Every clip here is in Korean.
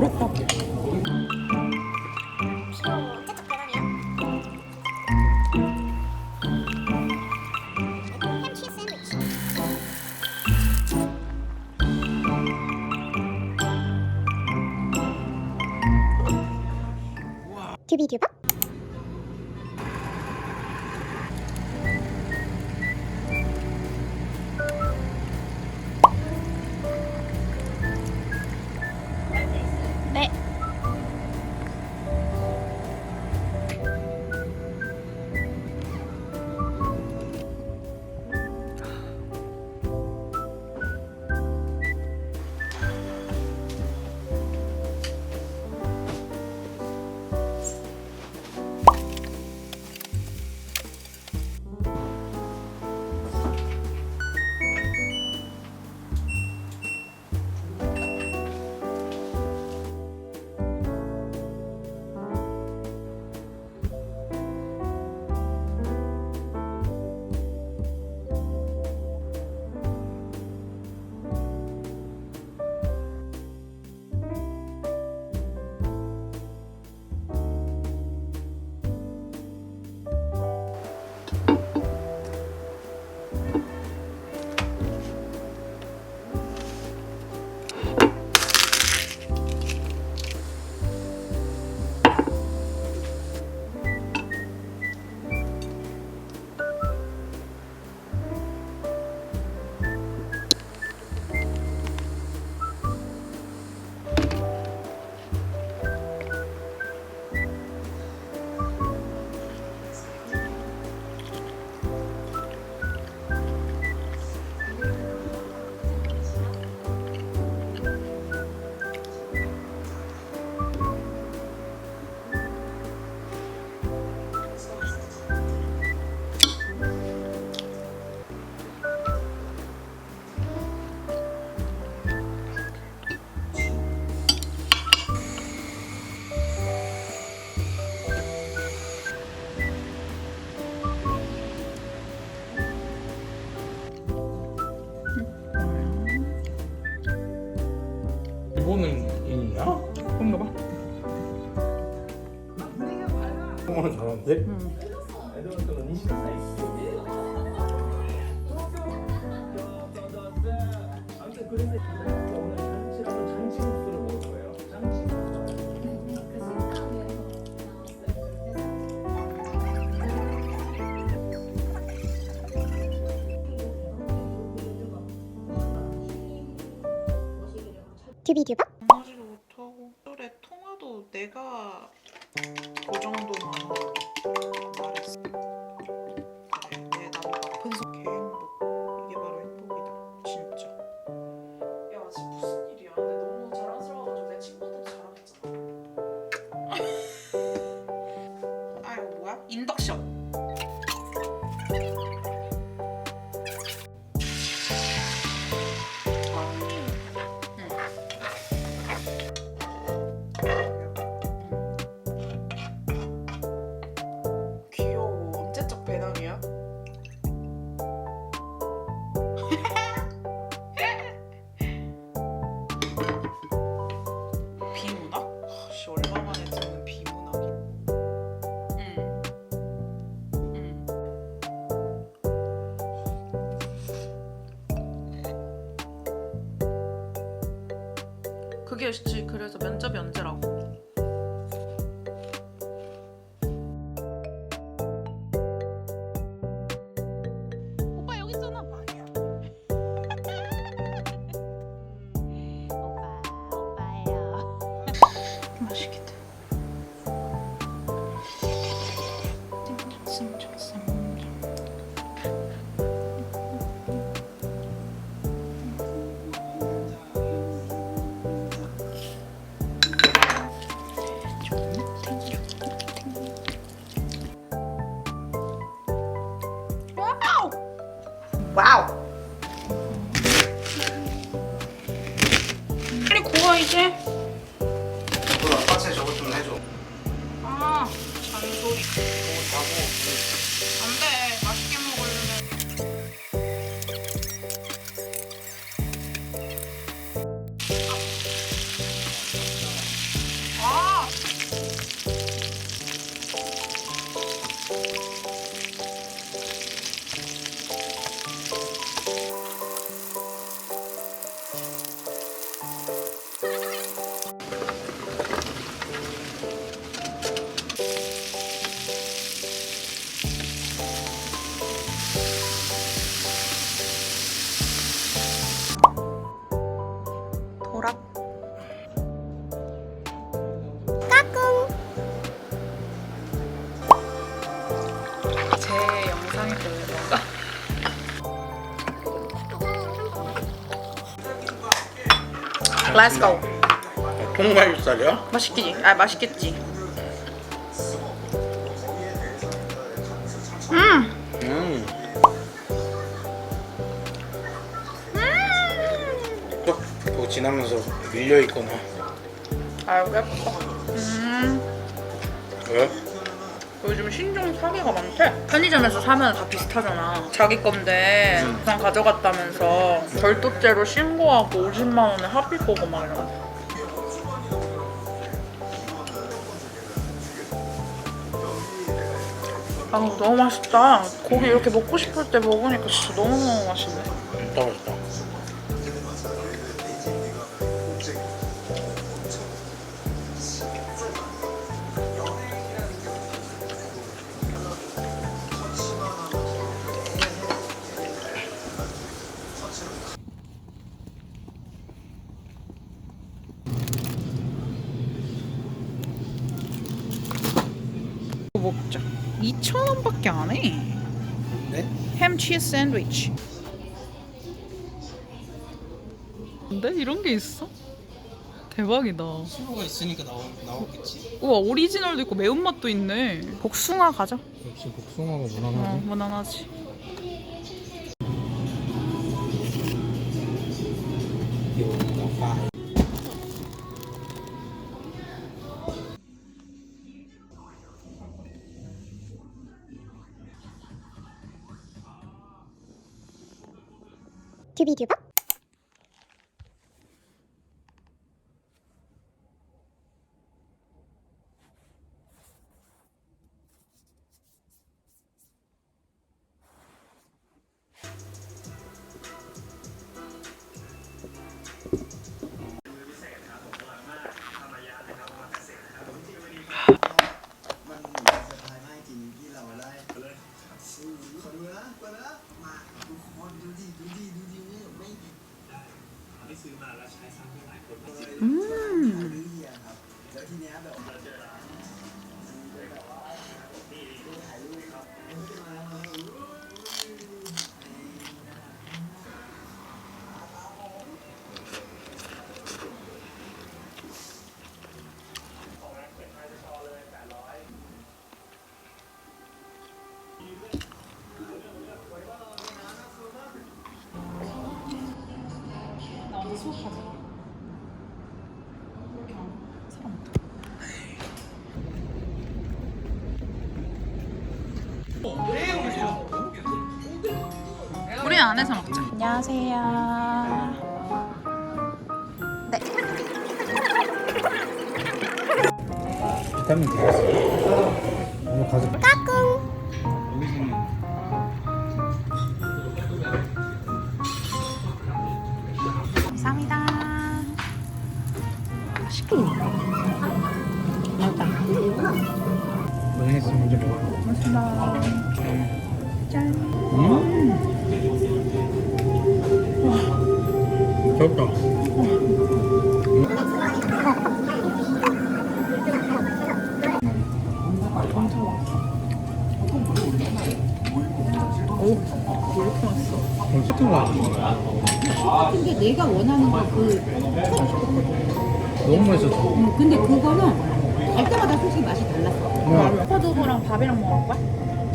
grupo 모으는 일이야? 그런가 봐. 아, 정말 잘한데? 응. 음. YouTube YouTuber. 그게 그래서 면접이 언제라고? 하니까 왜 뭔가 Let's go 통갈살이야? 맛있겠지? 아 맛있겠지 음 음. 또 지나면서 밀려 있거나. 아유 예뻐 음 왜? 요즘 신종 사기가 많대. 편의점에서 사면 다 비슷하잖아. 자기 건데 그냥 가져갔다면서 절도죄로 신고하고 50만 원에 합의 보고 막 이러고. 아 너무 맛있다. 고기 이렇게 먹고 싶을 때 먹으니까 진짜 너무너무 맛있네. 진짜 맛있다. 먹자. 2,000원밖에 안 해. 네? 햄 치즈 샌드위치. 근데 이런 게 있어? 대박이다. 수로가 있으니까 나오, 나오겠지. 우와 오리지널도 있고 매운맛도 있네. 복숭아 가자. 역시 복숭아가 어 무난하네. 무난하지. 튜비튜 버우 안에서 먹자. 안녕하세요. 네. 비타민 들었어. 오늘 가서 감사합니다. 맛있게. 맛있다. 고생했어 먼저 먹어. 고맙습니다. 짠. 음. 좋다. 오, 왜 이렇게 맛있어? 오늘 치킨 거 근데 내가 원하는 거그 너무 맛있었어. 근데 그거는 갈 때마다 솔직히 맛이 달랐어. 응. 포도부랑 밥이랑 먹을 거야?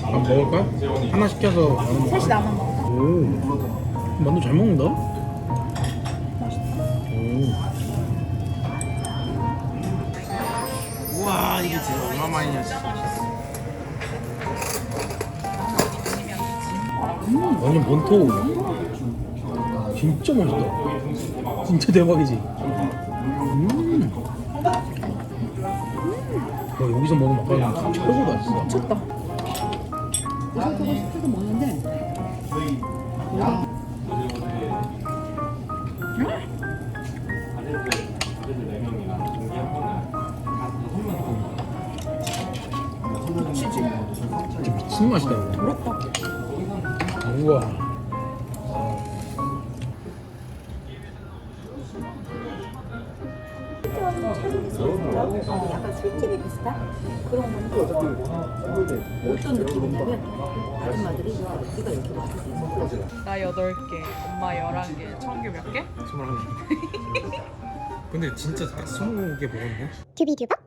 밥 먹을까? 하나 시켜서. 셋이 나눠 먹어. 오. 만두 잘 먹는다. 우와 이게 진짜 얼마 만이냐 진짜. 음, 완전 본토. 진짜 맛있다. 진짜 대박이지. 음. 와 여기서 먹으면 아까 최고다 진짜. 미쳤다. 이것저것 시켜서 먹는데 맛이다 이거. 부럽다. 우와. 약간 술집이 비슷한 그런 건데 어떤 느낌이냐면 아줌마들이 우리가 이렇게 와서 나 8개, 엄마 11개, 청규 몇 개? 21개 근데 진짜 20개 먹었네 튜비튜버